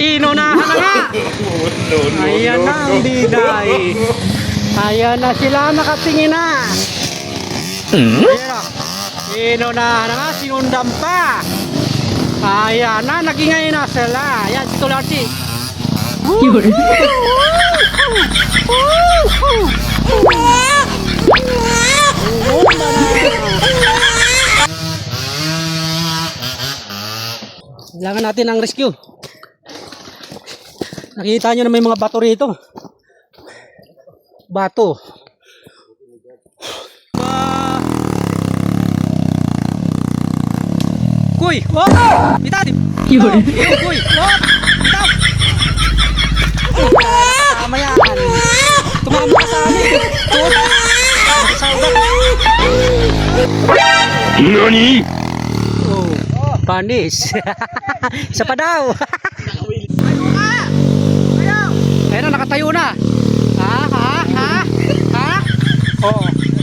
Inunahan na nga. Ayan na ang biday. Ayan na sila nakatingin na. Ayan na. Inunahan na nga, sinundan pa. Ayan na, nagingay na sila. Ayan, si Tularchi. Kailangan natin ng rescue. Nakita nyo na may mga bato rito. Bato. Kuy! Oh! Bitaw! Bitaw! Kuy! Oh! Bitaw! Tama yan. Tumama ka sa amin. Sa ugat. NANI? Oh, panis. Isa pa daw. Oo.